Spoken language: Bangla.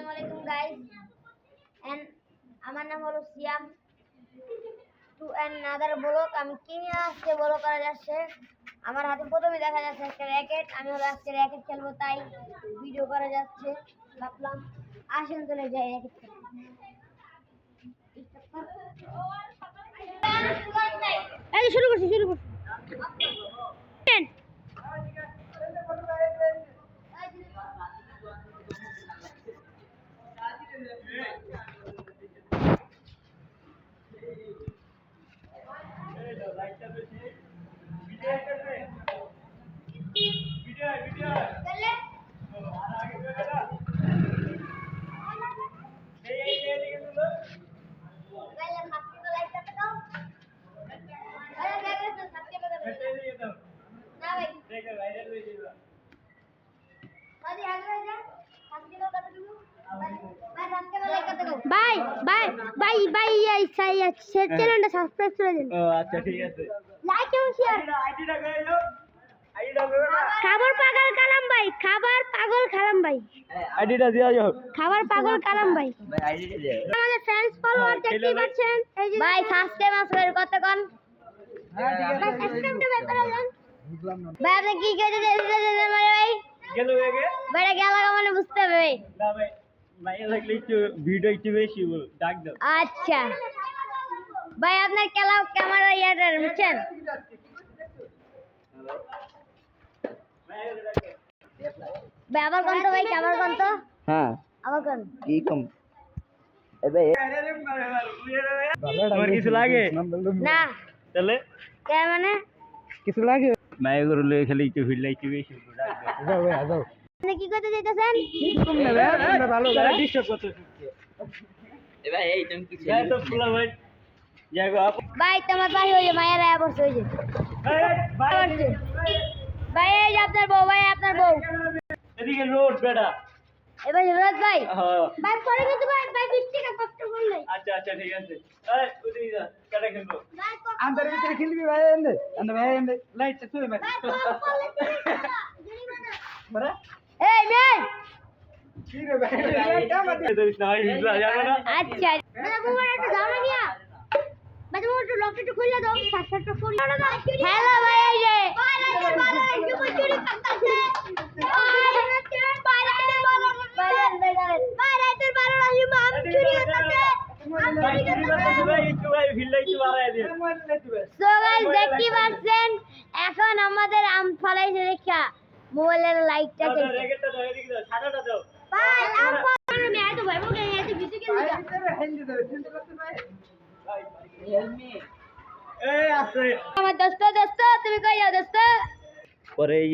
আসসালামু আলাইকুম গাইস এন্ড আমার নাম হলো সিয়াম। টু অ্যানাদার ব্লক আমি কি নিয়ে আজকে বলো করা যাচ্ছে? আমার হাতে প্রথমে দেখা যাচ্ছে একটা র্যাকেট আমি হলো আজকে র্যাকেট খেলব, তাই ভিডিও করা যাচ্ছে। ভাবলাম, আসেন চলে যাই র্যাকেট এই শুরু করছি শুরু করছি। বাই বাই বাই বাই এই চ্যানেলটা সাবস্ক্রাইব করে দিন। ও আচ্ছা ঠিক আছে। লাইক এবং শেয়ার খাবার পাগল কালাম ভাই খাবার পাগল কালাম ভাই। আইডিটা দিয়া যাও খাবার পাগল কালাম ভাই। ভাই আইডিটা দিয়া আমাদের ফ্রেন্ডস ফলোয়ার দেখতে পাচ্ছেন। ভাই। সাবস্ক্রাইব কতক্ষণ ভাই আপনি কি করে ভাই? গেল বেড়ে গেল মানে বুঝতে হবে ভাই? না ভাই। ভিডিও একটু বেশি বল ডাক দাও আচ্ছা ভাই আপনার খেলা ক্যামেরা ইয়াটা বুঝছেন ভাই আবার কোন তো ভাই আবার কোন তো হ্যাঁ আবার কোন কি কম এবে তোমার কিছু লাগে না তাহলে কে মানে কিছু লাগে ভাই এগুলো লয়ে খালি একটু ভিড় একটু বেশি বল ডাক দাও যাও ভাই যাও আপনি কি করতে চাইতেছেন? কম নেবে তোমরা ভালো তারা ডিস্টার্ব করতে এবার এই তুমি কি ছেলে? তো ফুলা ভাই। যাগো ভাই তোমার ভাই হয়ে মায়ের আয়া পড়ছে হয়ে ভাই এই আপনার বউ ভাই আপনার বউ। এদিকে রোড বেটা। এবার রোজ ভাই? হ্যাঁ ভাই পরে কিন্তু ভাই ভাই বিশ টাকা কষ্ট করলে। আচ্ছা আচ্ছা ঠিক আছে। এই ওদিকে যা কাটা খেলব আন্দার ভিতরে খেলবি ভাই এন্ডে আন্দার ভাই এন্ডে লাইট চলে ভাই বড়া। এই মেয়ে আচ্ছা হ্যালো ভাই এখন আমাদের আম ফলাইছে দেখা মোবাইলের লাইটটা চলছে র্যাকেটটা দাও এদিকে দাও সাদাটা দাও। ভাই আমি এত ভয় পাই এত কিছু কেন এই আছে আমার দোস্ত দোস্ত তুমি কই যাও দোস্ত? পরে এই